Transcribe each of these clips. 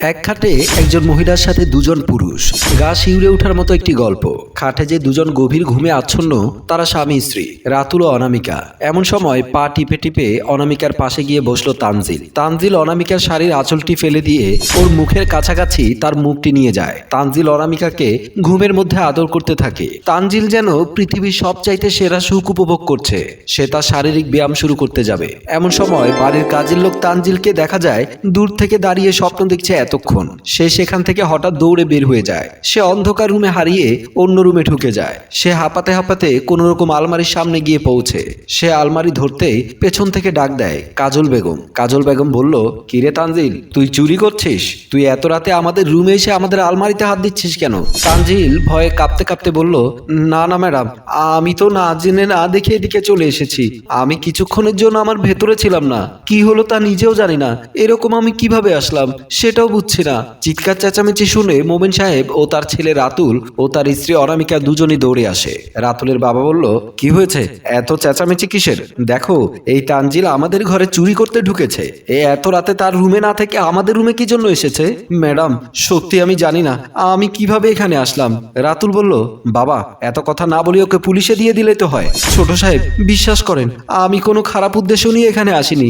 এক খাটে একজন মহিলার সাথে দুজন পুরুষ। গা শিউরে ওঠার মতো একটি গল্প। খাটে যে দুজন গভীর ঘুমে আচ্ছন্ন, তারা স্বামী, স্ত্রী, রাতুল ও অনামিকা। এমন সময় পা টিপে টিপে অনামিকার পাশে গিয়ে বসল তানজিল। তানজিল অনামিকার শাড়ির আঁচলটি ফেলে দিয়ে ওর মুখের কাছাকাছি তার মুখটি নিয়ে যায়। তানজিল অনামিকাকে ঘুমের মধ্যে আদর করতে থাকে। তানজিল যেন পৃথিবীর সবচাইতে সেরা সুখ উপভোগ করছে। সে তার শারীরিক ব্যায়াম শুরু করতে যাবে। এমন সময় বাড়ির কাজের লোক তানজিলকে দেখা যায়, দূর থেকে দাঁড়িয়ে স্বপ্ন দেখছে এতক্ষণ। সে সেখান থেকে হঠাৎ দৌড়ে বের হয়ে যায়। সে অন্ধকার রুমে হারিয়ে অন্য রুমে ঢুকে যায়। সে হাঁপাতে হাঁপাতে কোনো রকম আলমারির সামনে গিয়ে পৌঁছে। সে আলমারি ধরতেই পেছন থেকে ডাক দেয়, কাজল বেগম। কাজল বেগম বলল, কিরে তানজিল, তুই চুরি করছিস? তুই এত রাতে আমাদের রুমে এসে আমাদের আলমারিতে হাত দিচ্ছিস কেন? তানজিল ভয়ে কাঁপতে কাঁপতে বলল, না না, ম্যাডাম, আমি তো না জেনে না দেখে এদিকে চলে এসেছি। আমি কিছুক্ষণের জন্য আমার ভেতরে ছিলাম না। কি হলো তা নিজেও জানি না। এরকম আমি কীভাবে আসলাম? সেটাও বুঝছি না চিৎকার চেঁচামেচি শুনে মোমেন সাহেব ও তার ছেলে রাতুল ও তার স্ত্রী অনামিকা দুজনই দৌড়ে আসে। রাতুলের বাবা বলল, কি হয়েছে? এত চেঁচামেচি কিসের? দেখো, এই তানজিল আমাদের ঘরে চুরি করতে ঢুকেছে। এ এত রাতে তার রুমে না থেকে আমাদের রুমে কি জন্য এসেছে? ম্যাডাম, সত্যি আমি জানি না। আমি কীভাবে এখানে আসলাম? রাতুল বলল, বাবা, এত কথা না বলি ওকে পুলিশে দিয়ে দিলে তো হয়। ছোট সাহেব, বিশ্বাস করেন, আমি কোনো খারাপ উদ্দেশ্য নিয়ে এখানে আসিনি।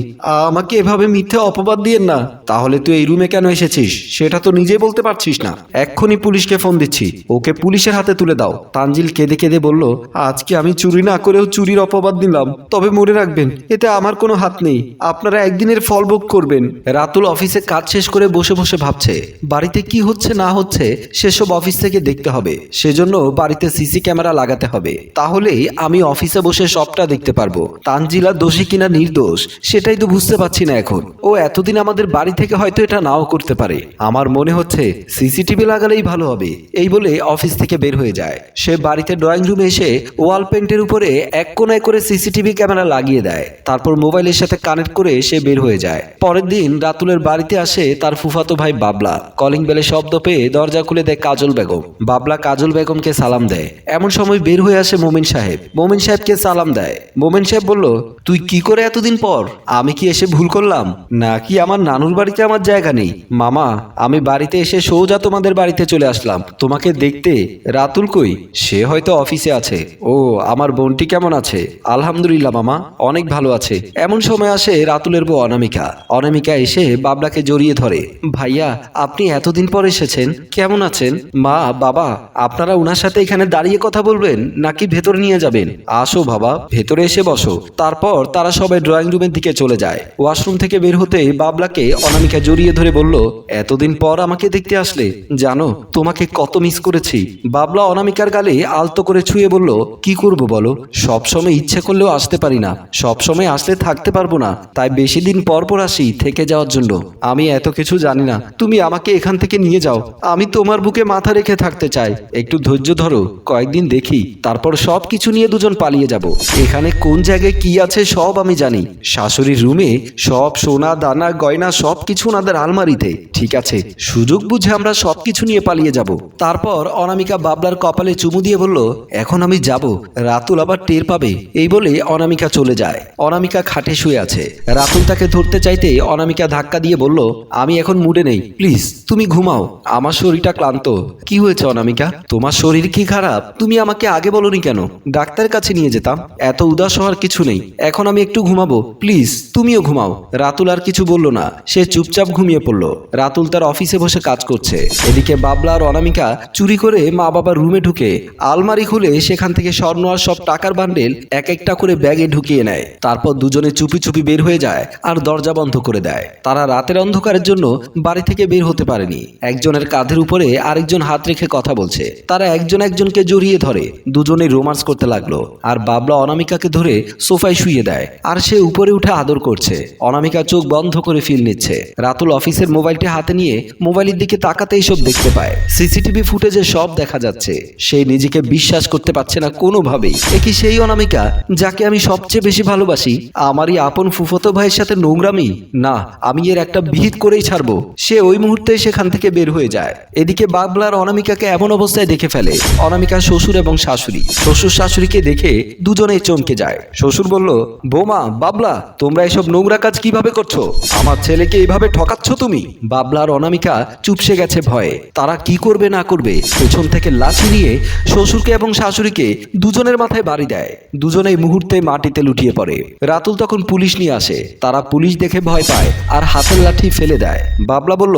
আমাকে এভাবে মিথ্যে অপবাদ দিয়েন না। তাহলে তুই এই রুমে কেন এসেছিস? সেটা তো নিজে বলতে পারছিস না। এক্ষুনি পুলিশকে ফোন দিচ্ছি। ওকে পুলিশের হাতে তুলে দাও। তানজিল কেঁদে কেঁদে বলল, আজকে আমি চুরি না করেও চুরির অপবাদ দিলাম। তবে মনে রাখবেন, এতে আমার কোনো হাত নেই। আপনারা একদিনের ফল ভোগ করবেন। রাতুল অফিসে কাজ শেষ করে বসে বসে ভাবছে, বাড়িতে কি হচ্ছে না হচ্ছে, সেসব অফিস থেকে দেখতে হবে। সেজন্য বাড়িতে সিসি ক্যামেরা লাগাতে হবে। তাহলেই আমি অফিসে বসে সবটা দেখতে পারব। তানজিলা দোষী কিনা নির্দোষ, সেটাই তো বুঝতে পারছি না এখন। ও এতদিন আমাদের বাড়ি থেকে হয়তো এটা নাও করতে পারে। আমার মনে হচ্ছে সিসিটিভি লাগালেই ভালো হবে, এই বলে অফিস থেকে বের হয়ে যায়। সে বাড়িতে ড্রয়িং রুমে এসে ওয়াল পেন্টের উপরে এক কোনায় করে সিসিটিভি ক্যামেরা লাগিয়ে দেয়। তারপর মোবাইলের সাথে কানেক্ট করে সে বের হয়ে যায়। পরের দিন রাতুলের বাড়িতে আসে তার ফুফাতো ভাই বাবলা। কলিং বেলে শব্দ পেয়ে দরজা খুলে দেয় কাজল বেগম। বাবলা কাজল বেগমকে সালাম দেয়। এমন সময় বের হয়ে আসে মোমিন সাহেব। মোমিন সাহেবকে সালাম দেয়। মোমিন সাহেব বলল, তুই কি করে এতদিন পর? আমি কি এসে ভুল করলাম? নাকি আমার নানুর বাড়িতে আমার জায়গা নেই? মামা আমি বাড়িতে এসে সোজা তোমাদের বাড়িতে চলে আসলাম। তোমাকে দেখতে রাতুল কই? সে হয়তো অফিসে আছে। ও, আমার বোনটি কেমন আছে? আলহামদুলিল্লাহ মামা, অনেক ভালো আছে। এমন সময় আসে রাতুলের বউ অনামিকা। অনামিকা এসে বাবলাকে জড়িয়ে ধরে। ভাইয়া, আপনি এতদিন পর এসেছেন। কেমন আছেন? মা, বাবা, আপনারা ওনার সাথে এখানে দাঁড়িয়ে কথা বলবেন নাকি ভেতরে নিয়ে যাবেন? আসো বাবা, ভেতরে এসে বসো। তারপর তারা সবাই ড্রয়িং রুমের দিকে চলে যায়। ওয়াশরুম থেকে বের হতে বাবলাকে অনামিকা জড়িয়ে ধরে বলল এতদিন পর আমাকে দেখতে আসলে, জানো, তোমাকে কত মিস করেছি। বাবলা অনামিকার গালে আলতো করে ছুঁয়ে বলল, কি করব বলো? সবসময় ইচ্ছে করলেও আসতে পারি না। সবসময় আসলে থাকতে পারব না। তাই বেশি দিন পর পর আসি থেকে যাওয়ার জন্য। আমি এত কিছু জানি না। তুমি আমাকে এখান থেকে নিয়ে যাও। আমি তোমার বুকে মাথা রেখে থাকতে চাই। একটু ধৈর্য ধরো। কয়েকদিন দেখি। তারপর সব কিছু নিয়ে দুজন পালিয়ে যাব। এখানে কোন জায়গায় কি আছে সব আমি জানি। শাশুড়ির রুমে সব সোনা, দানা, গয়না সব কিছু ওনাদের আলমারিতে। ঠিক আছে, সুযোগ বুঝে আমরা সব কিছু নিয়ে পালিয়ে যাব। তারপর অনামিকা বাবলার কপালে চুমু দিয়ে বলল, এখন আমি যাব। রাতুল আবার টের পাবে। এই বলে অনামিকা চলে যায়। অনামিকা খাটে শুয়ে আছে। রাতুল তাকে ধরতে চাইতে অনামিকা ধাক্কা দিয়ে বলল, আমি এখন মুডে নেই। প্লিজ, তুমি ঘুমাও। আমার শরীরটা ক্লান্ত। কি হয়েছে অনামিকা? তোমার শরীর কি খারাপ? তুমি আমাকে আগে বলনি কেন? ডাক্তারের কাছে নিয়ে যেতাম। এত উদাস হওয়ার কিছু নেই। এখন আমি একটু ঘুমাবো। প্লিজ, তুমিও ঘুমাও। রাতুল আর কিছু বলল না। সে চুপচাপ ঘুমিয়ে পড়ল। রাতুল তার অফিসে বসে কাজ করছে। এদিকে বাবলা আর অনামিকা চুরি করে মা বাবার রুমে ঢুকে আলমারি খুলে সেখান থেকে স্বর্ণ আর সব টাকার বান্ডেল এক একটা করে ব্যাগে ঢুকিয়ে নেয়। তারপর দুজনে চুপি চুপি বের হয়ে যায় আর দরজা বন্ধ করে দেয়। তারা রাতের অন্ধকারের জন্য বাড়ি থেকে বের হতে পারেনি। একজনের কাঁধের উপরে আরেকজন হাত রেখে কথা বলছে। তারা একজন একজনকে জড়িয়ে ধরে। দুজনে রোমান্স করতে লাগল আর বাবলা অনামিকাকে ধরে সোফায় শুয়ে দেয় আর সে উপরে উঠে আদর করছে। অনামিকা চোখ বন্ধ করে ফিল নিচ্ছে। রাতুল অফিসের মোবাইলটি হাতে নিয়ে মোবাইলের দিকে তাকাতেই সব দেখতে পায়। সিসিটিভি ফুটেজে সব দেখা যাচ্ছে। সে নিজেকে বিশ্বাস করতে পারছে না কোনোভাবেই। এ কি সেই অনামিকা, যাকে আমি সবচেয়ে বেশি ভালোবাসি, আমারই আপন ফুফতো ভাইয়ের সাথে নোংরামি? না, আমি এর একটা বিহিত করেই ছাড়বো। সে ওই মুহূর্তে সেখান থেকে বের হয়ে যায়। এদিকে বাবলার অনামিকাকে এমন অবস্থায় দেখে ফেলে। অনামিকা শ্বশুর এবং শাশুড়ি। শ্বশুর শাশুড়িকে দেখে দুজনেই চমকে যায়। শ্বশুর বলল, বোমা, বাবলা, তোমরা এসব নোংরা কাজ কীভাবে করছ? আমার ছেলেকে এইভাবে ঠকাচ্ছ তুমি? বাবলা বাবলা আর অনামিকা চুপসে গেছে ভয়ে। তারা কি করবে না করবে, পেছন থেকে লাঠি নিয়ে শ্বশুরকে এবং শাশুড়িকে দুজনের মাথায় বাড়ি দেয়। দুজনেই মুহূর্তে মাটিতে লুটিয়ে পড়ে। রাতুল তখন পুলিশ নিয়ে আসে। তারা পুলিশ দেখে ভয় পায় আর হাতের লাঠি ফেলে দেয়। বাবলা বলল,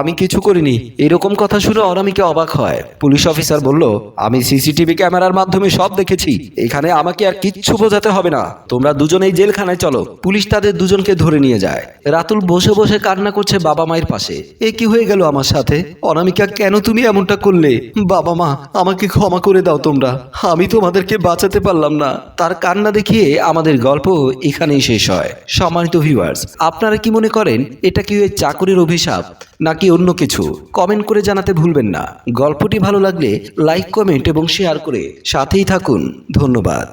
আমি কিছু করিনি। এরকম কথা শুনে অনামিকা অবাক হয়। পুলিশ অফিসার বলল, আমি সিসিটিভি ক্যামেরার মাধ্যমে সব দেখেছি। এখানে আমাকে আর কিচ্ছু বোঝাতে হবে না। তোমরা দুজনেই জেলখানায় চলো। পুলিশ তাদের দুজনকে ধরে নিয়ে যায়। রাতুল বসে বসে কান্না করছে বাবা মায়ের পাশে এ কি হয়ে গেল আমার সাথে? অনামিকা, কেন তুমি এমনটা করলে? বাবা মা, আমাকে ক্ষমা করে দাও তোমরা। আমি তোমাদেরকে বাঁচাতে পারলাম না। তার কান্না দেখিয়ে আমাদের গল্প এখানেই শেষ হয়। সম্মানিত ভিউয়ার্স আপনারা কি মনে করেন, এটা কি ওই চাকরির অভিশাপ, নাকি অন্য কিছু? কমেন্ট করে জানাতে ভুলবেন না। গল্পটি ভালো লাগলে লাইক, কমেন্ট এবং শেয়ার করে সাথেই থাকুন। ধন্যবাদ।